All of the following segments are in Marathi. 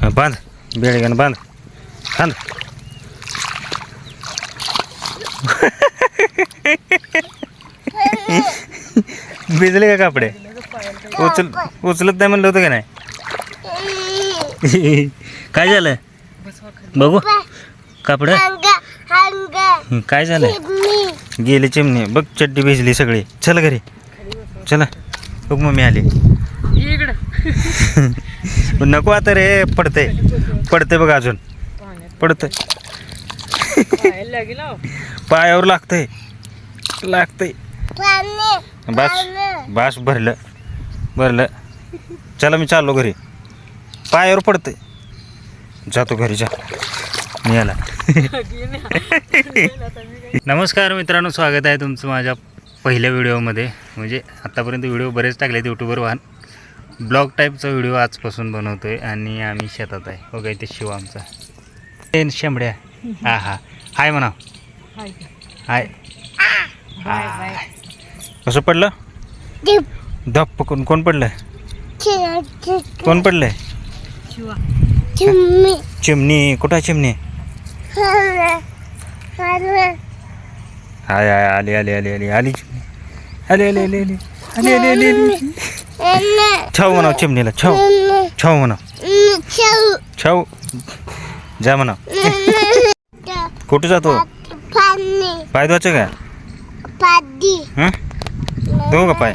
हा, बांध बेळग्यानं बांध बांध भिजले का कापडे उचल उचलत नाही म्हणलं होतं का नाही काय झालं बघू कापड काय झालं गेले चिमणी बघ चड्डी भिजली सगळी चल घरी चला बघ मम्मी आली नको आता रे पडते पडते बघ अजून. पडतंय. पायावर लागतंय. लागतंय. बास बास भरलं. भरलं. चला मी चाललो घरी. पायावर पडतंय. जातो घरी जा. मी आला. नमस्कार मित्रांनो स्वागत आहे तुमचं माझ्या पहिल्या व्हिडिओमध्ये. म्हणजे आत्तापर्यंत व्हिडिओ बरेच टाकलेत यूट्यूबवर वाहन ब्लॉग टाईपचा व्हिडिओ आजपासून बनवतोय आणि आम्ही शेतात आहे. हो गाय ते शिव आमचा. ते शेंबड्या. हा हा. हाय म्हणा हाय. हाय. कसं पडलं? धप. कोण कोण पडलं कोण पडलंय? चिमणी. कुठं चिमणी? हाय. हाय. आली आली आली आली. आली चिमणी. आली आली आली आली. आली आली आली छाऊ म्हणाव चिमणीला छाऊ छाऊ म्हणाव छाऊ जा म्हणाव कुठं जातो पाय धुवायचं का हं धुवू का पाय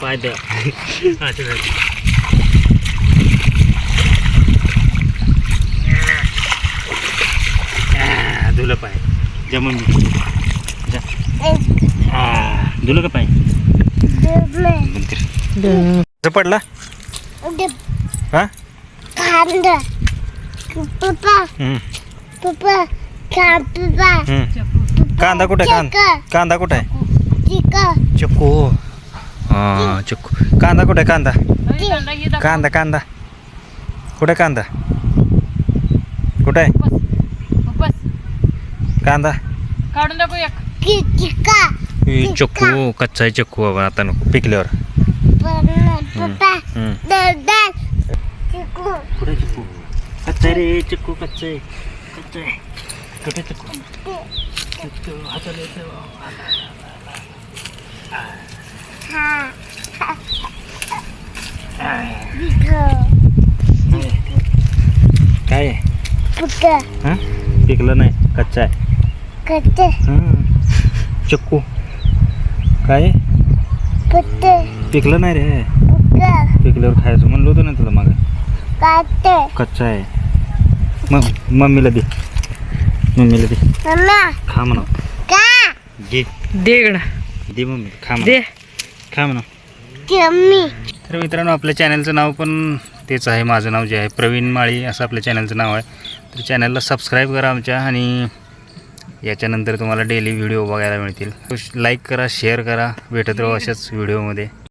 पाय द्या धुलं पाय जमून धुलं का पाय पडला? कांदा पप्पा. कांदा कुठे कांदा कुठे चिकू हा चक्कू. कांदा कुठे कांदा? कांदा कांदा. कुठे कांदा? कुठे कांदा? काढून टाकू एक चिकू कच्चा चिकू बाबा आता नको. पिकल्यावर. कुठे चिक्कू कच्चा आहे रे चिक्कू कच्चा आहे कच्चा आहे कुठे हाताला येतो. काय आहे हां पिकलं नाही कच्चा आहे हं. चिक्कू काय आहे? पिकलं नाही रे. पिकल्यावर खायचं म्हणलं होतं ना तुला मग. कच्चा आहे. मग मम्मीला दे. मम्मीला दे. खा म्हणा दे. दे मम्मी खा दे. खा म्हणा तर मित्रांनो आपल्या चॅनलचं नाव पण तेच आहे माझं नाव जे आहे प्रवीण माळी असं आपल्या चॅनलचं नाव आहे. तर चॅनलला सबस्क्राईब करा आमच्या आणि याच्यानंतर तुम्हाला डेली व्हिडिओ बघायला मिळतील. लाईक करा शेअर करा. भेटत राहू अशाच व्हिडिओमध्ये